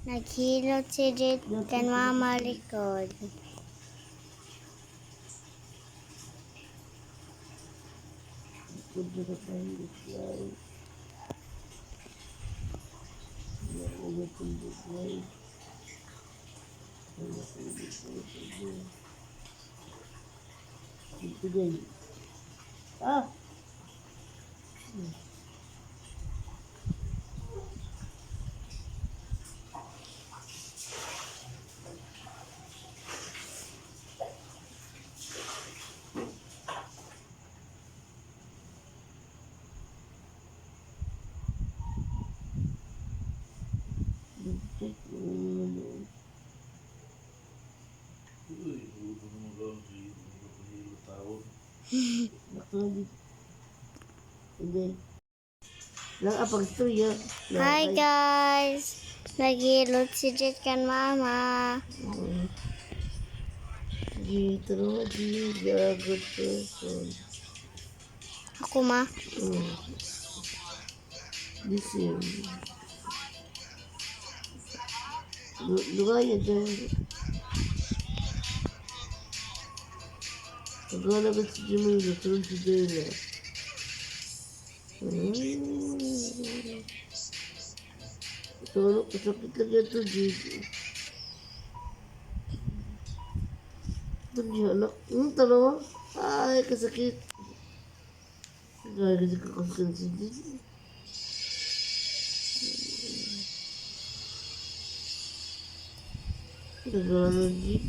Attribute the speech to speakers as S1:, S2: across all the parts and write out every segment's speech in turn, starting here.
S1: Naghilot si Jet kan mama likod.
S2: Good Hi
S1: guys! Naghilot si Jet kan mama.
S2: Dito di person.
S1: Ako ma.
S2: 누가 예전 누가 내가 지금은 요즘 주제를 저는 terus 끝내도 지.지 Tujuh gak ada kesakit, kesakit, dono de.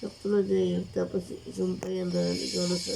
S2: Eu plodei, eu tava assim, se andando, eu não sabia.